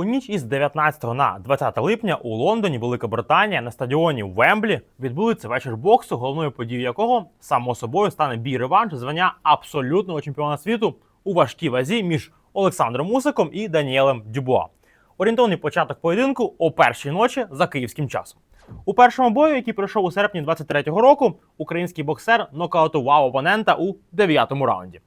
У ніч із 19 на 20 липня у Лондоні, Велика Британія, на стадіоні Вемблі відбудеться вечір боксу, головною подією якого само собою стане бій реванш звання абсолютного чемпіона світу у важкій вазі між Олександром Усиком і Даніелем Дюбуа. Орієнтовний початок поєдинку о першій ночі за київським часом. У першому бою, який пройшов у серпні 23-го року, український боксер нокаутував опонента у дев'ятому раунді.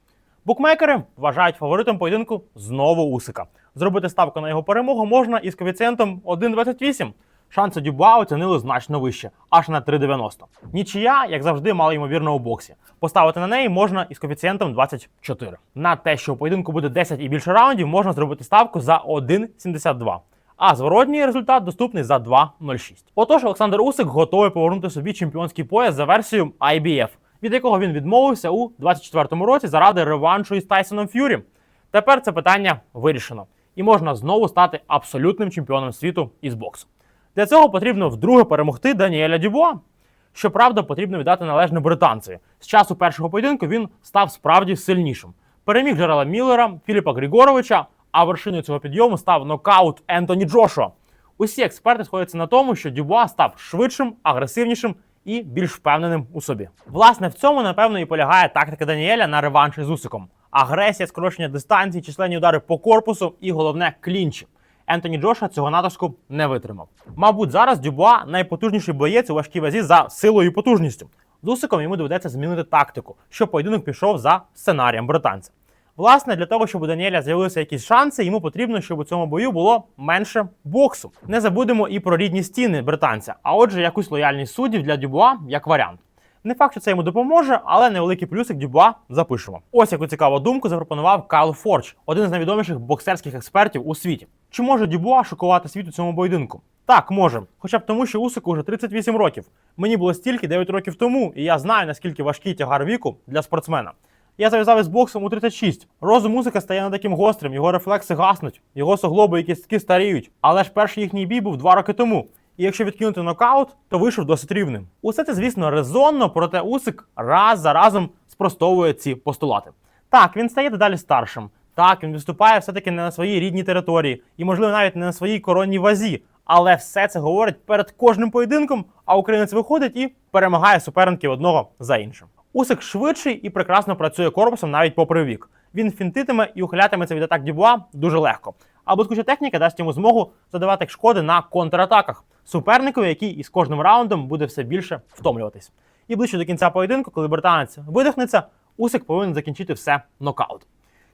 Букмекери вважають фаворитом поєдинку знову Усика. Зробити ставку на його перемогу можна із коефіцієнтом 1,28. Шанси Дюбуа оцінили значно вище, аж на 3,90. Нічия, як завжди, мала ймовірно у боксі. Поставити на неї можна із коефіцієнтом 24. На те, що у поєдинку буде 10 і більше раундів, можна зробити ставку за 1,72. А зворотній результат доступний за 2,06. Отож, Олександр Усик готовий повернути собі чемпіонський пояс за версією IBF, від якого він відмовився у 24-му році заради реваншу із Тайсоном Ф'юрі. Тепер це питання вирішено, і можна знову стати абсолютним чемпіоном світу із боксу. Для цього потрібно вдруге перемогти Даніеля Дюбуа. Щоправда, потрібно віддати належне британцеві. З часу першого поєдинку він став справді сильнішим. Переміг Джерела Міллера, Філіпа Григоровича, а вершиною цього підйому став нокаут Ентоні Джошуа. Усі експерти сходяться на тому, що Дюбуа став швидшим, агресивнішим і більш впевненим у собі. Власне, в цьому, напевно, і полягає тактика Даніеля на реванш із Усиком. Агресія, скорочення дистанції, численні удари по корпусу і головне клінчі. Ентоні Джоша цього натиску не витримав. Мабуть, зараз Дюбуа найпотужніший боєць у важкій вазі за силою і потужністю. З Усиком йому доведеться змінити тактику, щоб поєдинок пішов за сценарієм британця. Власне, для того, щоб у Даніеля з'явилися якісь шанси, йому потрібно, щоб у цьому бою було менше боксу. Не забудемо і про рідні стіни британця, а отже, якусь лояльність суддів для Дюбуа як варіант. Не факт, що це йому допоможе, але невеликий плюсик Дюбуа запишемо. Ось яку цікаву думку запропонував Кайл Форч, один з найвідоміших боксерських експертів у світі. Чи може Дюбуа шокувати світ у цьому поєдинку? Так, може. Хоча б тому, що Усику вже 38 років. Мені було стільки 9 років тому, і я знаю, наскільки важкий тягар віку для спортсмена. Я зав'язав із боксом у 36. Розум музика стає не таким гострим, його рефлекси гаснуть, його суглоби і кістки старіють. Але ж перший їхній бій був два роки тому. І якщо відкинути нокаут, то вийшов досить рівним. Усе це, звісно, резонно, проте Усик раз за разом спростовує ці постулати. Так, він стає дедалі старшим. Так, він виступає все-таки не на своїй рідній території і, можливо, навіть не на своїй коронній вазі. Але все це говорить перед кожним поєдинком, а українець виходить і перемагає суперників одного за іншим. Усик швидший і прекрасно працює корпусом навіть попри вік. Він фінтитиме і ухилятиметься від атак Дюбуа дуже легко. А блискуча техніка дасть йому змогу задавати шкоди на контратаках суперникові, який із кожним раундом буде все більше втомлюватись. І ближче до кінця поєдинку, коли британець видихнеться, Усик повинен закінчити все нокаут.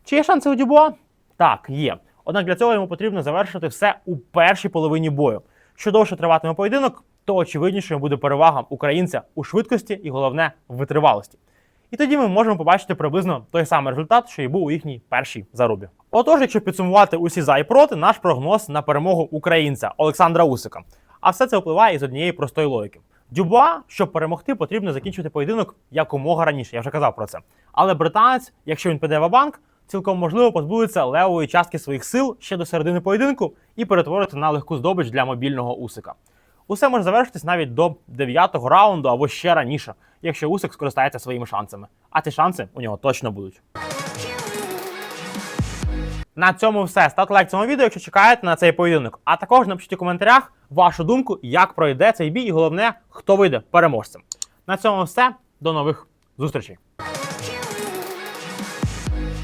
Чи є шанси у Дюбуа? Так, є. Однак для цього йому потрібно завершити все у першій половині бою. Що довше триватиме поєдинок, то очевиднішою буде перевага українця у швидкості і головне в витривалості. І тоді ми можемо побачити приблизно той самий результат, що і був у їхній першій зарубі. Отож, якщо підсумувати усі за і проти, наш прогноз на перемогу українця Олександра Усика. А все це впливає із однієї простої логіки. Дюбуа, щоб перемогти, потрібно закінчити поєдинок якомога раніше. Я вже казав про це. Але британець, якщо він піде в банк, цілком можливо позбудеться левої частки своїх сил ще до середини поєдинку і перетворити на легку здобич для мобільного Усика. Усе може завершитись навіть до 9-го раунду або ще раніше, якщо Усик скористається своїми шансами. А ці шанси у нього точно будуть. На цьому все. Ставте лайк цьому відео, якщо чекаєте на цей поєдинок. А також напишіть у коментарях вашу думку, як пройде цей бій, і головне, хто вийде переможцем. На цьому все. До нових зустрічей.